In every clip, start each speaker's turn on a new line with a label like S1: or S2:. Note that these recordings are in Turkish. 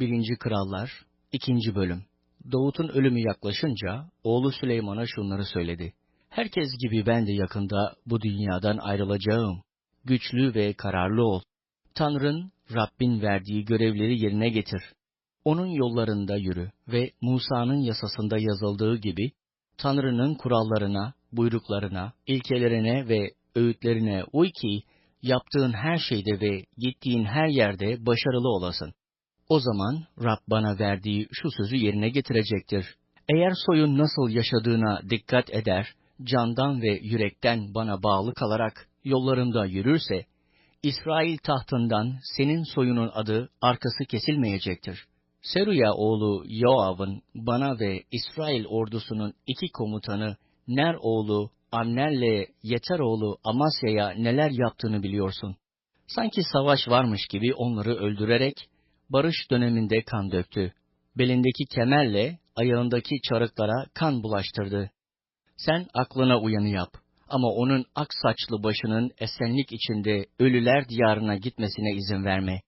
S1: 1. Krallar 2. Bölüm Davut'un ölümü yaklaşınca oğlu Süleyman'a şunları söyledi. Herkes gibi ben de yakında bu dünyadan ayrılacağım. Güçlü ve kararlı ol. Tanrın, Rabbin verdiği görevleri yerine getir. Onun yollarında yürü ve Musa'nın yasasında yazıldığı gibi Tanrı'nın kurallarına, buyruklarına, ilkelerine ve öğütlerine uy ki yaptığın her şeyde ve gittiğin her yerde başarılı olasın. O zaman Rab bana verdiği şu sözü yerine getirecektir. Eğer soyun nasıl yaşadığına dikkat eder, candan ve yürekten bana bağlı kalarak yollarımda yürürse, İsrail tahtından senin soyunun adı arkası kesilmeyecektir. Seruya oğlu Yoav'ın bana ve İsrail ordusunun iki komutanı Ner oğlu Amner'le Yeter oğlu Amasya'ya neler yaptığını biliyorsun. Sanki savaş varmış gibi onları öldürerek barış döneminde kan döktü. Belindeki kemerle ayağındaki çarıklara kan bulaştırdı. Sen aklına uyanı yap ama onun ak saçlı başının esenlik içinde ölüler diyarına gitmesine izin verme.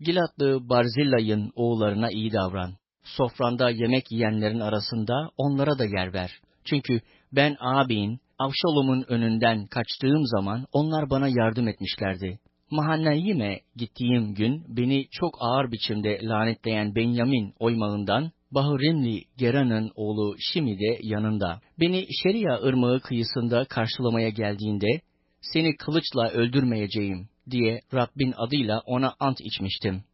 S1: Gilatlı Barzillay'ın oğullarına iyi davran. Sofranda yemek yiyenlerin arasında onlara da yer ver. Çünkü ben ağabeyin Avşalom'un önünden kaçtığım zaman onlar bana yardım etmişlerdi. Mahanneyime gittiğim gün beni çok ağır biçimde lanetleyen Benyamin oymağından Bahrimli Gera'nın oğlu Şimi de yanında. Beni Şeria ırmağı kıyısında karşılamaya geldiğinde seni kılıçla öldürmeyeceğim diye Rabbin adıyla ona ant içmiştim.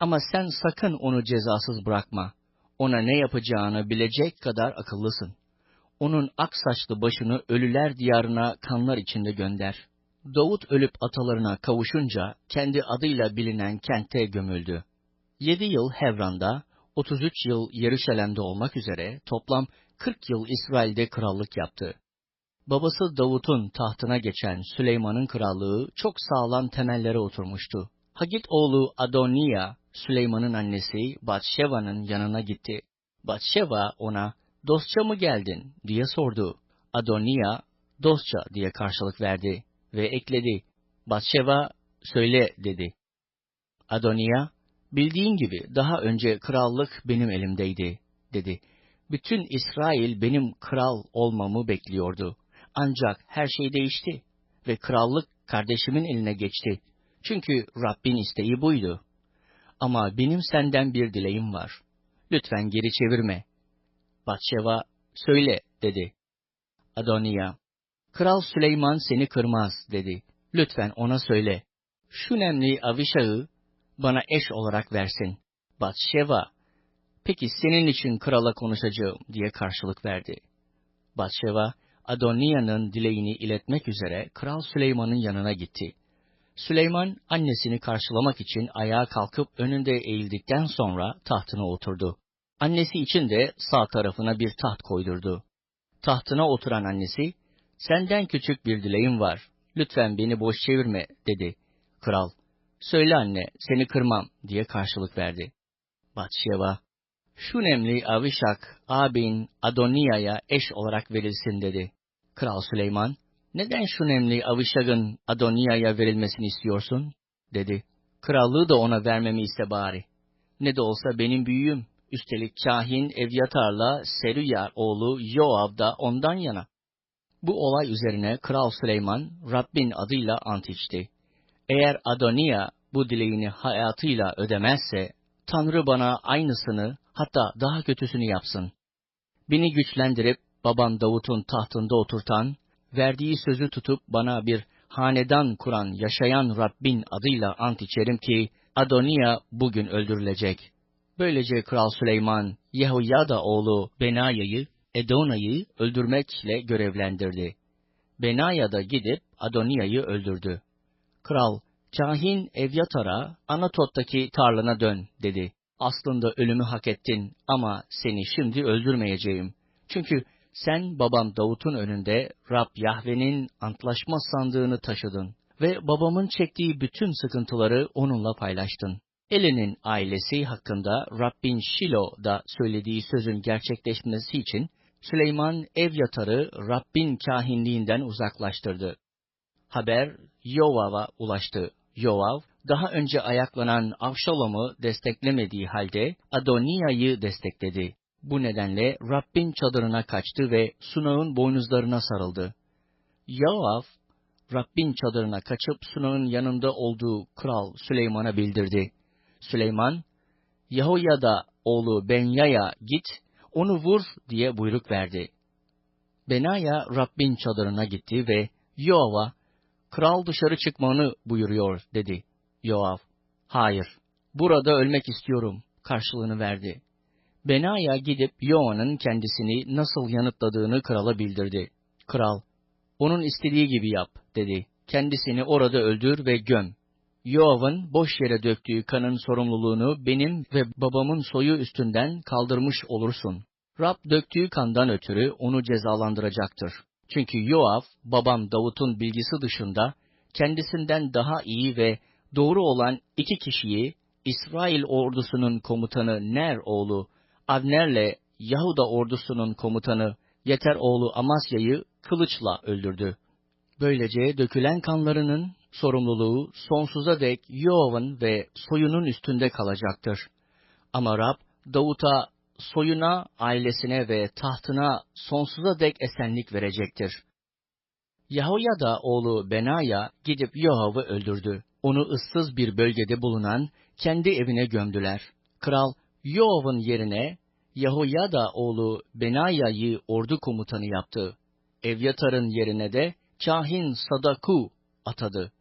S1: Ama sen sakın onu cezasız bırakma. Ona ne yapacağını bilecek kadar akıllısın. Onun ak saçlı başını ölüler diyarına kanlar içinde gönder. Davut ölüp atalarına kavuşunca kendi adıyla bilinen kente gömüldü. Yedi yıl Hevran'da, 33 yıl Yeruşalim'de olmak üzere toplam 40 yıl İsrail'de krallık yaptı. Babası Davut'un tahtına geçen Süleyman'ın krallığı çok sağlam temellere oturmuştu. Hagit oğlu Adoniya, Süleyman'ın annesi Batşeva'nın yanına gitti. Batşeva ona, dostça mı geldin diye sordu. Adoniya, dostça diye karşılık verdi ve ekledi. Batşeva, söyle dedi. Adoniya, bildiğin gibi daha önce krallık benim elimdeydi, dedi. Bütün İsrail benim kral olmamı bekliyordu. Ancak her şey değişti ve krallık kardeşimin eline geçti. Çünkü Rabbin isteği buydu. Ama benim senden bir dileğim var. Lütfen geri çevirme. Batşeva, söyle, dedi. Adoniya, Kral Süleyman seni kırmaz, dedi. Lütfen ona söyle. Şu nemli Avişağı bana eş olarak versin. Batşeva, peki senin için krala konuşacağım, diye karşılık verdi. Batşeva, Adoniya'nın dileğini iletmek üzere Kral Süleyman'ın yanına gitti. Süleyman annesini karşılamak için ayağa kalkıp önünde eğildikten sonra tahtına oturdu. Annesi için de sağ tarafına bir taht koydurdu. Tahtına oturan annesi, senden küçük bir dileğim var, lütfen beni boş çevirme, dedi. Kral, söyle anne, seni kırmam, diye karşılık verdi. Batşeva, şu nemli Avişak, ağabeyin Adoniya'ya eş olarak verilsin, dedi. Kral Süleyman, neden şu nemli Avişak'ın Adoniya'ya verilmesini istiyorsun? dedi. Krallığı da ona vermemi iste bari. Ne de olsa benim büyüğüm, Üstelik kahin Evyatar'la Serüyar oğlu Yoav da ondan yana. Bu olay üzerine Kral Süleyman Rabbin adıyla ant içti. Eğer Adoniya bu dileğini hayatıyla ödemezse, Tanrı bana aynısını hatta daha kötüsünü yapsın. Beni güçlendirip babam Davut'un tahtında oturtan, verdiği sözü tutup bana bir hanedan kuran yaşayan Rabbin adıyla ant içerim ki, Adoniya bugün öldürülecek. Böylece Kral Süleyman, Yehoyada oğlu Benaya'yı, Edona'yı öldürmekle görevlendirdi. Benaya da gidip Adoniya'yı öldürdü. Kral, kahin Evyatar'a Anatot'taki tarlana dön dedi. Aslında ölümü hak ettin ama seni şimdi öldürmeyeceğim. Çünkü sen babam Davut'un önünde Rab Yahve'nin antlaşma sandığını taşıdın ve babamın çektiği bütün sıkıntıları onunla paylaştın. Eli'nin ailesi hakkında Rabbin Şilo'da söylediği sözün gerçekleşmesi için Süleyman ev yatarı Rabbin kahinliğinden uzaklaştırdı. Haber Yovav'a ulaştı. Yovav, daha önce ayaklanan Avşalom'u desteklemediği halde Adoniya'yı destekledi. Bu nedenle Rabbin çadırına kaçtı ve sunağın boynuzlarına sarıldı. Yoav, Rabbin çadırına kaçıp sunağın yanında olduğu kral Süleyman'a bildirdi. Süleyman, Yahoyada oğlu Benya'ya git, onu vur diye buyruk verdi. Benaya Rabbin çadırına gitti ve Yoav'a, kral dışarı çıkmanı buyuruyor dedi. Yoav, hayır, burada ölmek istiyorum karşılığını verdi. Benaya gidip Yoav'ın kendisini nasıl yanıtladığını krala bildirdi. Kral, onun istediği gibi yap dedi. Kendisini orada öldür ve göm. Yoav'ın boş yere döktüğü kanın sorumluluğunu benim ve babamın soyu üstünden kaldırmış olursun. Rab döktüğü kandan ötürü onu cezalandıracaktır. Çünkü Yoav, babam Davut'un bilgisi dışında kendisinden daha iyi ve doğru olan iki kişiyi İsrail ordusunun komutanı Ner oğlu Avner'le Yahuda ordusunun komutanı Yeter oğlu Amasya'yı kılıçla öldürdü. Böylece dökülen kanlarının sorumluluğu sonsuza dek Yoav'ın ve soyunun üstünde kalacaktır. Ama Rab Davut'a soyuna, ailesine ve tahtına sonsuza dek esenlik verecektir. Yahoyada oğlu Benaya gidip Yoav'ı öldürdü. Onu ıssız bir bölgede bulunan kendi evine gömdüler. Kral Yoav'ın yerine Yahoyada oğlu Benaya'yı ordu komutanı yaptı. Evyatar'ın yerine de Kahin Sadaku atadı.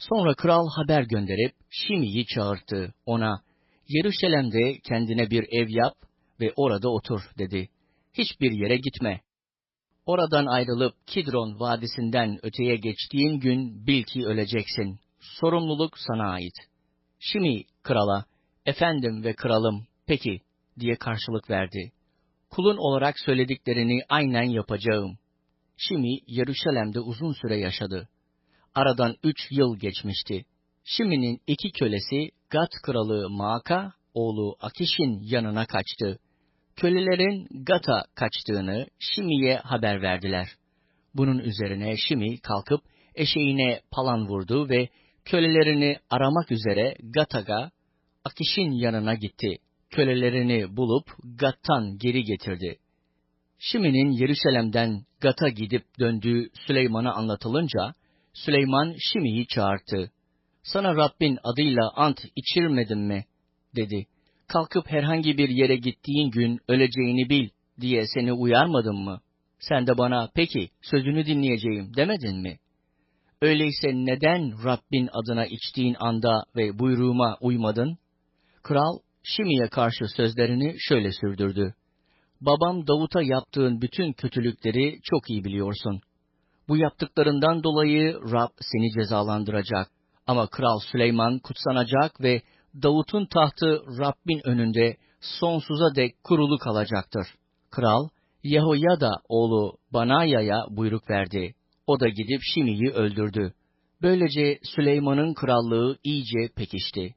S1: Sonra kral haber gönderip Şimi'yi çağırttı. Ona, Yeruşalim'de kendine bir ev yap ve orada otur dedi. Hiçbir yere gitme. Oradan ayrılıp Kidron vadisinden öteye geçtiğin gün bil ki öleceksin. Sorumluluk sana ait. Şimi krala, efendim ve kralım, peki diye karşılık verdi. Kulun olarak söylediklerini aynen yapacağım. Şimi Yeruşalim'de uzun süre yaşadı. Aradan üç yıl geçmişti. Şimi'nin iki kölesi Gat kralı Maaka, oğlu Akiş'in yanına kaçtı. Kölelerin Gat'a kaçtığını Şimi'ye haber verdiler. Bunun üzerine Şimi kalkıp eşeğine palan vurdu ve kölelerini aramak üzere Gat'a, Akiş'in yanına gitti. Kölelerini bulup Gat'tan geri getirdi. Şimi'nin Yeruşalim'den Gat'a gidip döndüğü Süleyman'a anlatılınca, Süleyman Şimi'yi çağırdı. Sana Rabbin adıyla ant içirmedim mi? dedi. Kalkıp herhangi bir yere gittiğin gün öleceğini bil diye seni uyarmadım mı? Sen de bana peki sözünü dinleyeceğim demedin mi? Öyleyse neden Rabbin adına içtiğin anda ve buyruğuma uymadın? Kral Şimi'ye karşı sözlerini şöyle sürdürdü. Babam Davut'a yaptığın bütün kötülükleri çok iyi biliyorsun. Bu yaptıklarından dolayı Rab seni cezalandıracak. Ama Kral Süleyman kutsanacak ve Davut'un tahtı Rabbin önünde sonsuza dek kurulu kalacaktır. Kral, Yehoyada oğlu Banaya'ya buyruk verdi. O da gidip Şimi'yi öldürdü. Böylece Süleyman'ın krallığı iyice pekişti.